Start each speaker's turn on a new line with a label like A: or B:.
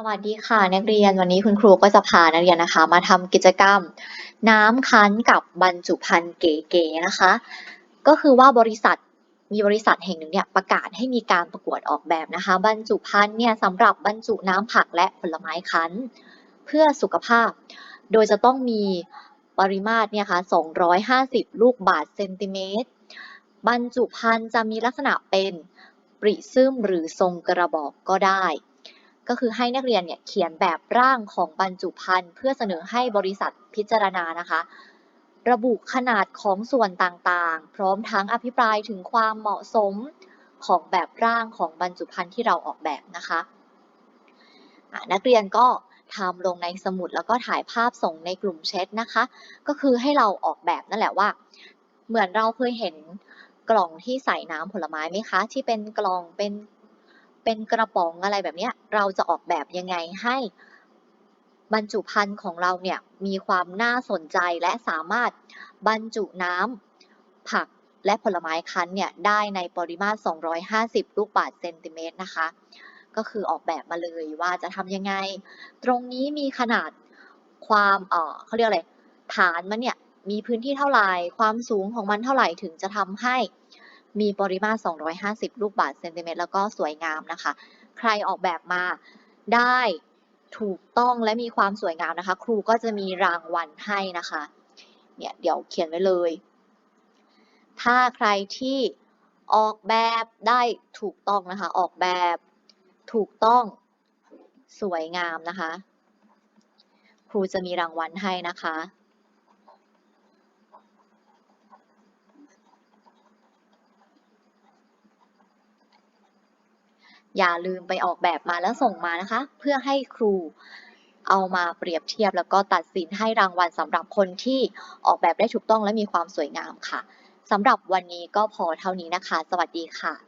A: สวัสดีค่ะนักเรียนวันนี้คุณครูก็จะพานักเรียนนะคะ มาทำกิจกรรม น้ำคั้นกับบรรจุภัณฑ์เก๋ๆนะคะ ก็คือว่าบริษัทมีบริษัทแห่งหนึ่งเนี่ยประกาศให้มีการประกวดออกแบบนะคะ บรรจุภัณฑ์เนี่ยสำหรับบรรจุน้ำผักและผลไม้คั้น เพื่อสุขภาพ โดยจะต้องมีปริมาตรเนี่ยค่ะ250 ลูกบาทเซนติเมตรบรรจุภัณฑ์จะมีลักษณะเป็นปริซึมหรือทรงกระบอกก็ได้ ก็คือให้นักเรียนเนี่ยเขียนแบบร่างของบรรจุภัณฑ์เพื่อเสนอให้บริษัทพิจารณานะคะ ระบุขนาดของส่วนต่างๆ พร้อมทั้งอภิปรายถึงความเหมาะสมของแบบร่างของบรรจุภัณฑ์ที่เราออกแบบนะคะะนักเรียนก็ทำลงในสมุดแล้วก็ถ่ายภาพส่งในกลุ่มแชทนะคะ ก็คือให้เราออกแบบนั่นแหละว่า เหมือนเราเคยเห็นกล่องที่ใส่น้ำผลไม้ไหมคะ ที่เป็นกล่องเป็น เป็นกระป๋องอะไรแบบนี้เราจะออกแบบยังไงให้บรรจุภัณฑ์ของเราเนี่ยมีความน่าสนใจและสามารถบรรจุน้ำผักและผลไม้คั้นเนี่ยได้ในปริมาตร 250 ลูกบาศก์เซนติเมตรนะคะ ก็คือออกแบบมาเลยว่าจะทำยังไง ตรงนี้มีขนาดความเออเขาเรียกอะไรฐานมันเนี่ยมีพื้นที่เท่าไหร่ ความสูงของมันเท่าไหร่ถึงจะทำให้ มีปริมาตร 250 ลูกบาศก์เซนติเมตรแล้วก็สวยงามนะคะ ใครออกแบบมาได้ถูกต้องและมีความสวยงามนะคะ ครูก็จะมีรางวัลให้นะคะ เนี่ยเดี๋ยวเขียนไว้เลย ถ้าใครที่ออกแบบได้ถูกต้องนะคะ ออกแบบถูกต้องสวยงามนะคะ ครูจะมีรางวัลให้นะคะ อย่าลืมไปออกแบบมาแล้วส่งมานะคะ เพื่อให้ครูเอามาเปรียบเทียบแล้วก็ตัดสินให้รางวัลสำหรับคนที่ออกแบบได้ถูกต้องและมีความสวยงามค่ะสำหรับวันนี้ก็พอเท่านี้นะคะ สวัสดีค่ะ